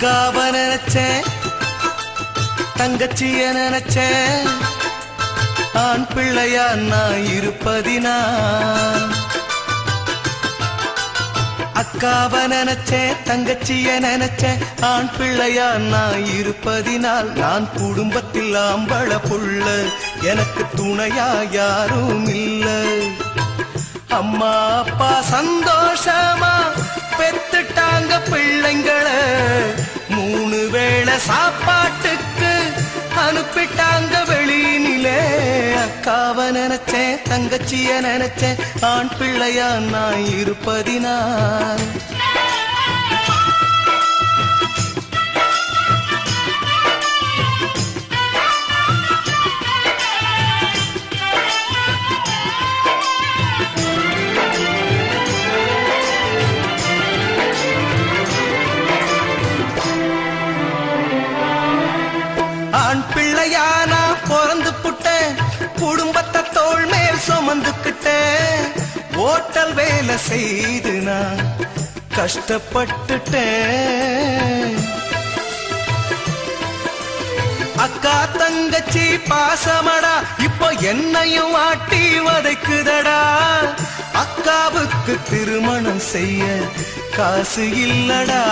அக்காவ நினைச்சேன். தங்கச்சிய நினைச்சேன். ஆண் பிள்ளையா நான் இருப்பதினா. அக்காவ நினைச்சேன் தங்கச்சிய நினைச்சேன். ஆண் பிள்ளையா நான் இருப்பதினால் நான் குடும்பத்தில் ஆம்பள புள்ள. எனக்கு துணையா யாரும் இல்லை. அம்மா அப்பா சந்தோஷமா பெத்துட்டாங்க பிள்ளைங்களை. சாப்பாட்டுக்கு அனுப்பிட்டாங்க வெளியினிலே. அக்காவ நினைச்சேன் தங்கச்சிய நினைச்சேன். ஆண் பிள்ளையா நான் இருப்பதினான் செய்து நான் கஷ்டப்பட்டுட்டேன். அக்கா தங்கச்சி பாசமடா இப்போ என்னையும் ஆட்டி வதைக்குதடா. அக்காவுக்கு திருமணம் செய்ய காசு இல்லடா.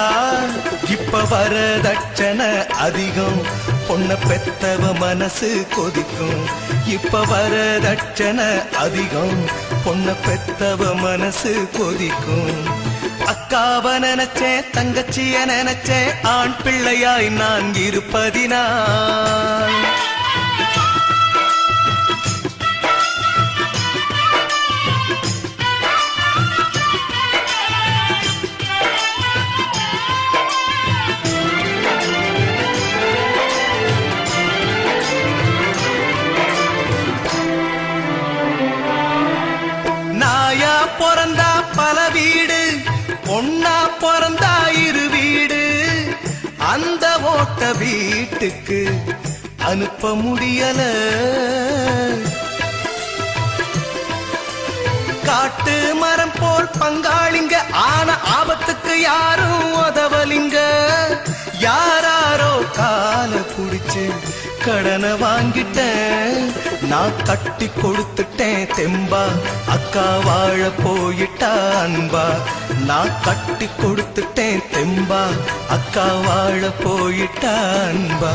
இப்ப வரதட்சணை அதிகம். பொண்ண பெத்தவ மனசு கொதிக்கும். இப்ப வரதட்சணை அதிகம். பொண்ண பெத்தவ மனசு கொதிக்கும். அக்காவ நினைச்சேன் தங்கச்சிய நினைச்சேன். ஆண் பிள்ளையாய் நான் இருப்பதினான் பொண்ணா பிறந்தா இரு வீடு. அந்த ஓட்ட வீட்டுக்கு அனுப்ப முடியல. காட்டு மரம் போல் பங்காளிங்க ஆன ஆபத்துக்கு யாரும் கடனை வாங்கிட்டேன் நான் கட்டி கொடுத்துட்டேன் தெம்பா. அக்கா வாழ போயிட்டா அன்பா. நான் கட்டி கொடுத்துட்டேன் தெம்பா. அக்கா வாழ போயிட்டா அன்பா.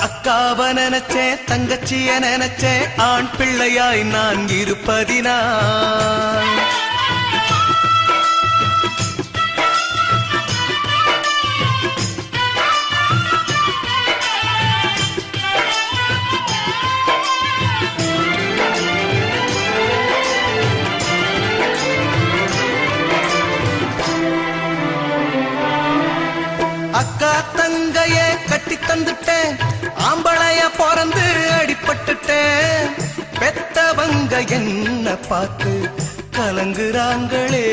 அக்காவ நினைச்சேன் தங்கச்சிய நினைச்சேன். ஆண் பிள்ளையாய் நான் இருப்பதினா அக்கா தங்கைய கட்டி தந்துட்டேன். ஆம்பளைய பிறந்து அடிபட்டுட்டேன். பெத்தவங்க என்ன பார்த்து கலங்குறாங்களே.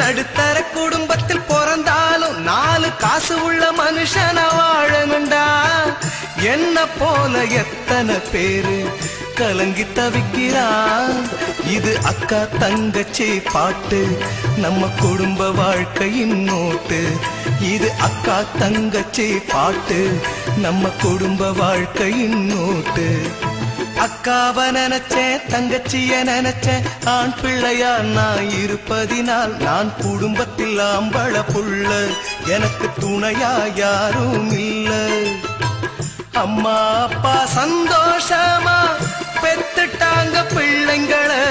நடுத்தர குடும்பத்தில் பிறந்தாலும் நாலு காசு உள்ள மனுஷன வாழணுண்டா என்ன போல எத்தனை பேரு கலங்கி தவிக்கிறான் இது அக்கா தங்கச்சி பாட்டு. நம்ம குடும்ப வாழ்க்கையின் நோட்டு. இது அக்கா தங்கச்சி பாட்டு. நம்ம குடும்ப வாழ்க்கையின் நோட்டு. அக்காவ நினைச்சேன் தங்கச்சிய நினைச்சேன். ஆண் பிள்ளையா நான் இருப்பதினால் நான் குடும்பத்தில் ஆம்பள புள்ள. எனக்கு துணையா யாரும் இல்லை. அம்மா அப்பா சந்தோஷமா பெத்துட்டாங்க பிள்ளைங்களை.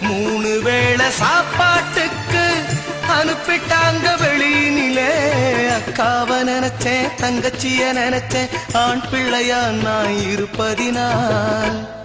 மூணு வேளை சாப்பாட்டுக்கு அனுப்பிட்டாங்க வெளியினிலே. அக்காவை நினைச்சேன் தங்கச்சிய நினைச்சேன். ஆண் பிள்ளையா நான் இருப்பதினால்.